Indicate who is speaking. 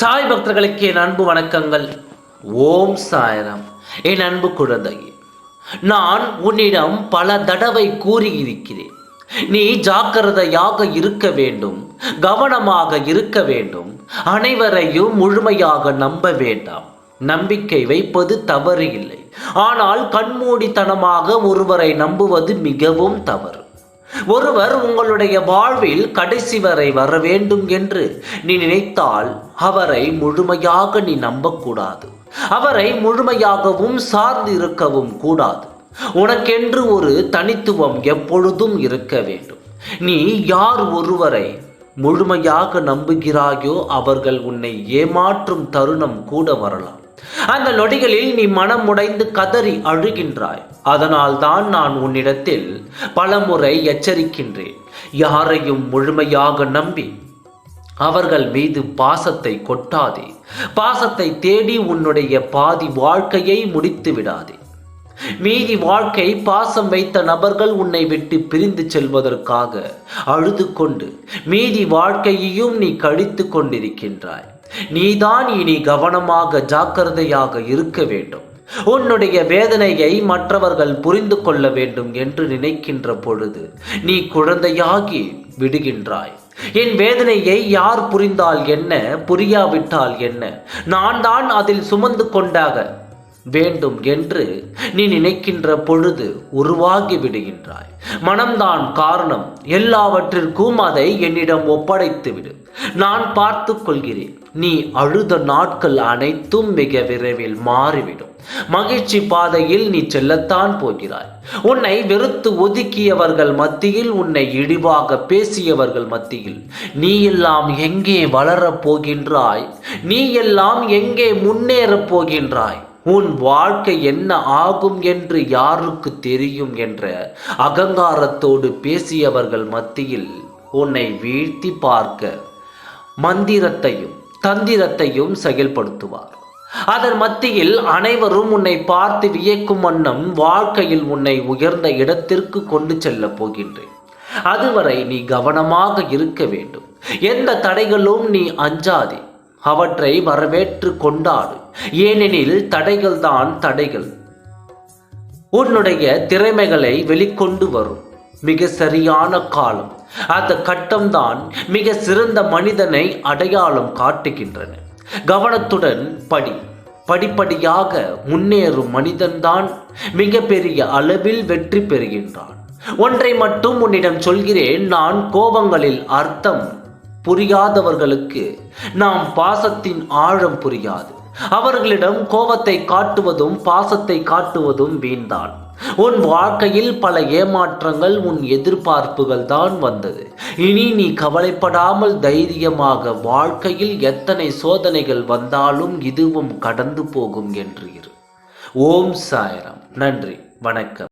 Speaker 1: சாய் பக்தர்களுக்கு என் அன்பு வணக்கங்கள். ஓம் சாயரம். என் அன்பு குழந்தையே நான் உன்னிடம் பல தடவை கூறியிருக்கிறேன். நீ ஜாக்கிரதையாக இருக்க வேண்டும் கவனமாக இருக்க வேண்டும் அனைவரையும் முழுமையாக நம்ப வேண்டாம். நம்பிக்கை வைப்பது தவறு இல்லை. ஆனால் கண்மூடித்தனமாக ஒருவரை நம்புவது மிகவும் தவறு. ஒருவர் உங்களுடைய வாழ்வில் கடைசி வரை வர வேண்டும் என்று நீ நினைத்தால் அவரை முழுமையாக நீ நம்பக்கூடாது. அவரை முழுமையாகவும் சார்ந்து இருக்கவும் கூடாது. உனக்கென்று ஒரு தனித்துவம் எப்பொழுதும் இருக்க வேண்டும். நீ யார் ஒருவரை முழுமையாக நம்புகிறாயோ அவர்கள் உன்னை ஏமாற்றும் தருணம் கூட வரலாம். அந்த நொடிகளில் நீ மனம் உடைந்து கதறி அழுகின்றாய். அதனால் தான் நான் உன்னிடத்தில் பலமுறை எச்சரிக்கின்றேன். யாரையும் முழுமையாக நம்பி அவர்கள் மீது பாசத்தை கொட்டாதே. பாசத்தை தேடி உன்னுடைய பாதி வாழ்க்கையை முடித்து விடாதே. மீதி வாழ்க்கை பாசம் வைத்த நபர்கள் உன்னை விட்டு பிரிந்து செல்வதற்காக அழுது கொண்டு மீதி வாழ்க்கையையும் நீ கழித்து கொண்டிருக்கின்றாய். நீதான் இனி கவனமாக ஜாக்கிரதையாக இருக்க வேண்டும். உன்னுடைய வேதனையை மற்றவர்கள் புரிந்து கொள்ள வேண்டும் என்று நினைக்கின்ற பொழுது நீ குழந்தையாகி விடுகின்றாய். என் வேதனையை யார் புரிந்தால் என்ன? புரியாவிட்டால் என்ன? நான் தான் அதில் சுமந்து கொண்டாக வேண்டும் என்று நீ நினைக்கின்ற பொழுது உருவாகி விடுகின்றாய். மனம்தான் காரணம். எல்லாவற்றிற்கும் அதை என்னிடம் ஒப்படைத்து விடு. நான் பார்த்து கொள்கிறேன். நீ அழுத நாட்கள் அனைத்தும் மிக விரைவில் மாறிவிடும். மகிழ்ச்சி பாதையில் நீ செல்லத்தான் போகிறாய். உன்னை வெறுத்து ஒதுக்கியவர்கள் மத்தியில் உன்னை இழிவாக பேசியவர்கள் மத்தியில். நீ எல்லாம் எங்கே வளரப் போகின்றாய்? நீ எல்லாம் எங்கே முன்னேறப் போகின்றாய்? உன் வாழ்க்கை என்ன ஆகும் என்று யாருக்கு தெரியும் என்ற அகங்காரத்தோடு பேசியவர்கள் மத்தியில் உன்னை வீழ்த்தி பார்க்க மந்திரத்தையும் தந்திரத்தையும் செயல்படுத்துவார். அதன் மத்தியில் அனைவரும் உன்னை பார்த்து வியக்கும் வண்ணம் வாழ்க்கையில் உன்னை உயர்ந்த இடத்திற்கு கொண்டு செல்லப் போகின்றேன். அதுவரை நீ கவனமாக இருக்க வேண்டும். எந்த தடைகளும் நீ அஞ்சாதே. அவற்றை வரவேற்று கொண்டாடு. ஏனெனில் தடைகள் தான் தடைகள். உன்னுடைய திறமைகளை வெளிக்கொண்டு வரும். மிக சரியான காலம். அந்த கட்டம்தான் மிக சிறந்த மனிதனை அடையாளம் காட்டுகின்றன. கவனத்துடன் படி. படிப்படியாக முன்னேறும் மனிதன்தான் மிக பெரிய அளவில் வெற்றி பெறுகின்றான். ஒன்றை மட்டும் உன்னிடம் சொல்கிறேன் நான் கோபங்களில் அர்த்தம் புரியாதவர்களுக்கு நாம் பாசத்தின் ஆழம் புரியாது. அவர்களிடம் கோபத்தை காட்டுவதும் பாசத்தை காட்டுவதும் வீண்தான். உன் வாழ்க்கையில் பல ஏமாற்றங்கள் உன் எதிர்பார்ப்புகள் தான் வந்தது. இனி நீ கவலைப்படாமல் தைரியமாக வாழ்க்கையில் எத்தனை சோதனைகள் வந்தாலும் இதுவும் கடந்து போகும் என்று இரு. ஓம் சாயரம். நன்றி. வணக்கம்.